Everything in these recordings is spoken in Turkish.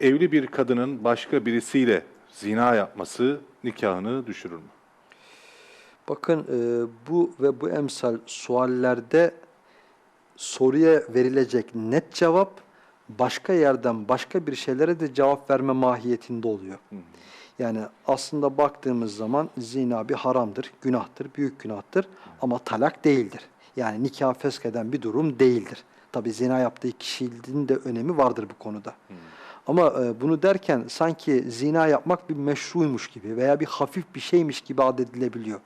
Evli bir kadının başka birisiyle zina yapması nikahını düşürür mü? Bakın e, bu ve bu emsal suallerde soruya verilecek net cevap başka yerden başka bir şeylere de cevap verme mahiyetinde oluyor. Yani aslında baktığımız zaman zina bir haramdır, günahtır, büyük günahtır ama talak değildir. Yani nikah feskeden bir durum değildir. Tabi zina yaptığı kişinin de önemi vardır bu konuda. Ama e, bunu derken sanki zina yapmak bir meşruymuş gibi veya bir hafif bir şeymiş gibi adedilebiliyor.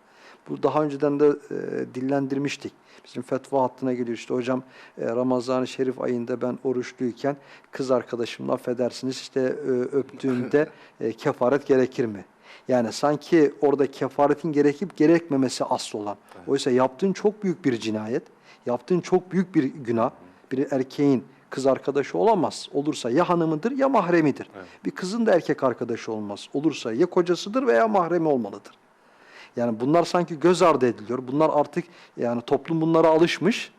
Bu daha önceden de e, dillendirmiştik. Bizim fetva hattına geliyor işte hocam e, Ramazan-ı Şerif ayında ben oruçluyken kız arkadaşımla affedersiniz işte e, öptüğümde e, kefaret gerekir mi? Yani sanki orada kefaretin gerekip gerekmemesi asıl olan. Oysa yaptığın çok büyük bir cinayet, yaptığın çok büyük bir günah. Bir erkeğin kız arkadaşı olamaz. Olursa ya hanımıdır ya mahremidir. Bir kızın da erkek arkadaşı olmaz. Olursa ya kocasıdır veya mahremi olmalıdır. Yani bunlar sanki göz ardı ediliyor. Bunlar artık yani toplum bunlara alışmış.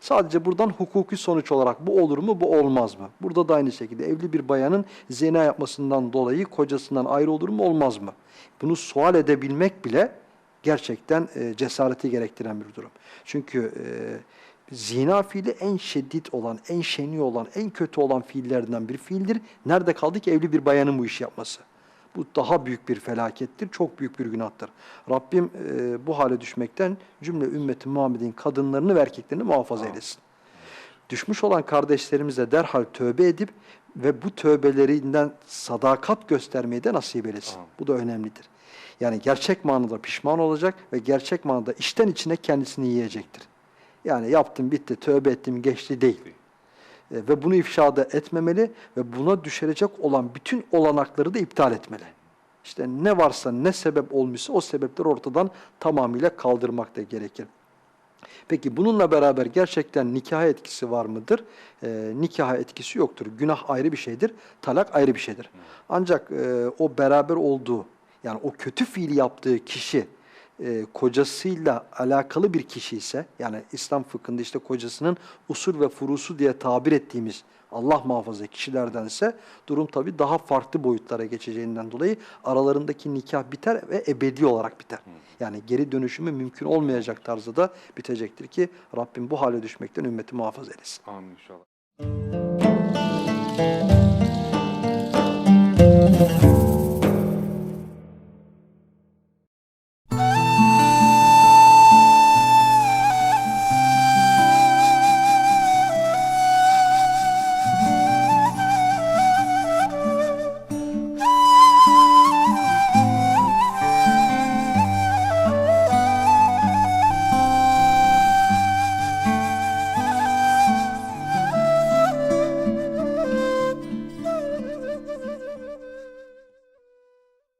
Sadece buradan hukuki sonuç olarak bu olur mu, bu olmaz mı? Burada da aynı şekilde evli bir bayanın zina yapmasından dolayı kocasından ayrı olur mu, olmaz mı? Bunu sual edebilmek bile gerçekten e, cesareti gerektiren bir durum. Çünkü e, zina fiili en şiddet olan, en şeni olan, en kötü olan fiillerden bir fiildir. Nerede kaldı ki evli bir bayanın bu işi yapması? Bu daha büyük bir felakettir, çok büyük bir günahtır. Rabbim e, bu hale düşmekten cümle ümmeti Muhammed'in kadınlarını ve erkeklerini muhafaza eylesin. Düşmüş olan kardeşlerimize derhal tövbe edip ve bu tövbelerinden sadakat göstermeyi de nasip eylesin. Bu da önemlidir. Yani gerçek manada pişman olacak ve gerçek manada içten içine kendisini yiyecektir. Yani yaptım bitti, tövbe ettim geçti değil. E, ve bunu ifşa da etmemeli ve buna düşerecek olan bütün olanakları da iptal etmeli. İşte ne varsa ne sebep olmuşsa o sebepleri ortadan tamamıyla kaldırmak da gerekir. Peki bununla beraber gerçekten nikaha etkisi var mıdır? E, nikaha etkisi yoktur. Günah ayrı bir şeydir, talak ayrı bir şeydir. Ancak e, o beraber olduğu, yani o kötü fiili yaptığı kişi e, kocasıyla alakalı bir kişi ise, yani İslam fıkhında işte kocasının usul ve furusu diye tabir ettiğimiz Allah muhafaza kişilerdense durum tabii daha farklı boyutlara geçeceğinden dolayı aralarındaki nikah biter ve ebedi olarak biter. Yani geri dönüşümü mümkün olmayacak tarzda da bitecektir ki Rabbim bu hale düşmekten ümmeti muhafaza eylesin. Amin inşallah.